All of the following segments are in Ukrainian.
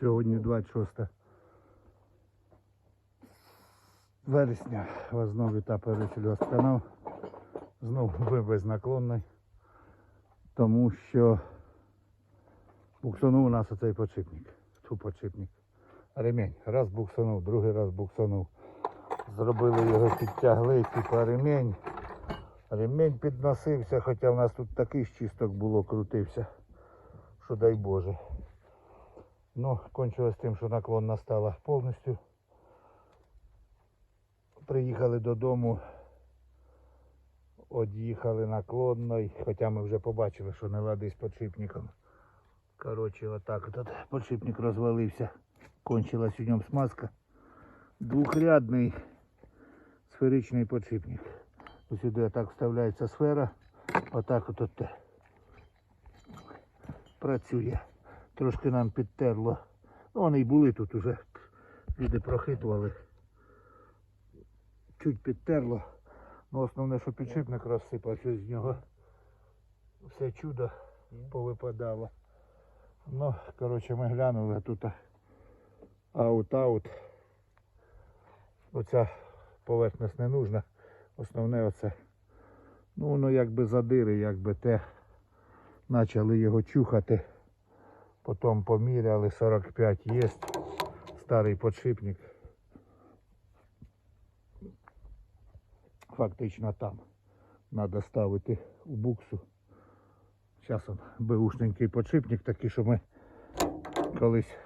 Сьогодні 26 вересня. Вас знову вітає перший канал. Знову ви безнаклонний. Тому що буксанув у нас оцей подшипник. Ту подшипник. Ремень. Раз буксанув, другий раз буксанув. Зробили його, підтягли, типа ремень. Ремень підносився, хоча в нас тут такий ж чисток було, крутився. Що дай Боже. Ну, кончилось тим, що наклон настала повністю. Приїхали додому, од'їхали наклонно, хоча ми вже побачили, що не лади з подшипником. Коротше, отак от подшипник розвалився. Кончилась у ньому смазка. Двохрядний сферичний подшипник. Сюди так вставляється сфера, отак от, от працює. Трошки нам підтерло. Ну, вони й були тут уже. Люди прохитували. Чуть підтерло. Ну, основне, що підшипник розсипався з нього. Все чудо повипадало. Ну, коротше, ми глянули тут аут-аут. Оця поверхність не нужна. Основне оце. Ну, воно якби задири, якби те. Почали його чухати. Потім поміряли 45 є. Старий подшипник. Фактично там. Треба ставити у буксу. Зараз он беушненький подшипник такий, що ми колись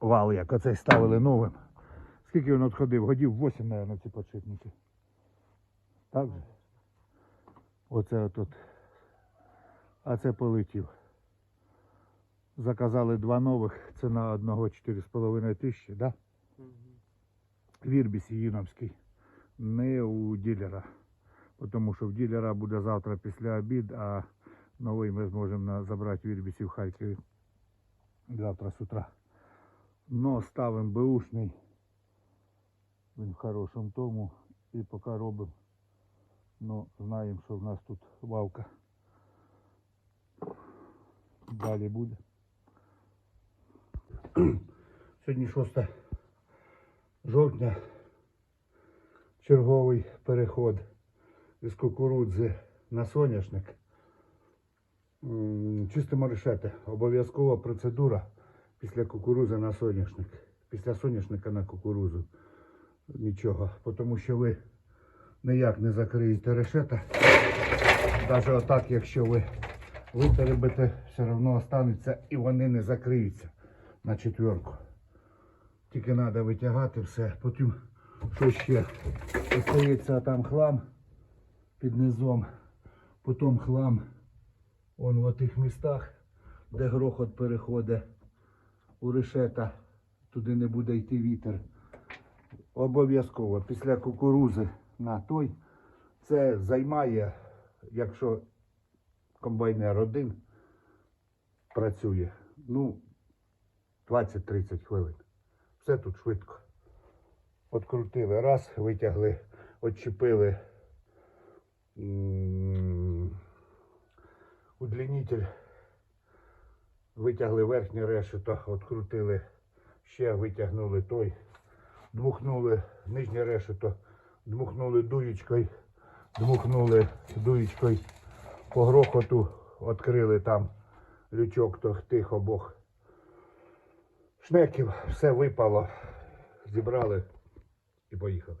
вал як оцей ставили новим. Скільки він відходив? Годів 8, мабуть, ці подшипники. Так же? Оце отут. А це полетів. Заказали два нових, ціна одного 4,5 тисячі, да? В Ірбісі Юновський. Не у дилера. Тому що в дилера буде завтра після обід, а новий ми зможемо забрати в Ірбісі в Харкові завтра з утра. Но ставимо беушний. Він в хорошому тому. І поки робимо. Ну, знаємо, що в нас тут вавка. Далі буде. Сьогодні 6 жовтня. Черговий переход із кукурудзи на соняшник. Чистимо решети. Обов'язкова процедура після кукурузи на соняшник. Після соняшника на кукурузу. Нічого. Тому що ви ніяк не закриєте решета. Навіть отак, якщо ви витеребите, все одно останеться і вони не закриються на четверку. Тільки треба витягати все. Потім що ще? Остається там хлам під низом, потім хлам он в тих містах, де грохот переходить у решета, туди не буде йти вітер. Обов'язково після кукурузи на той. Це займає, якщо комбайнер один працює, ну, 20-30 хвилин. Все тут швидко. Открутили раз, витягли, отчепили удлінитель, витягли верхнє решето, открутили ще, витягнули той, дмухнули нижнє решето, дмухнули дуєчкою, дмухнули дуєчкою по грохоту, відкрили там лючок тих, обох шнеків, все випало, зібрали і поїхали.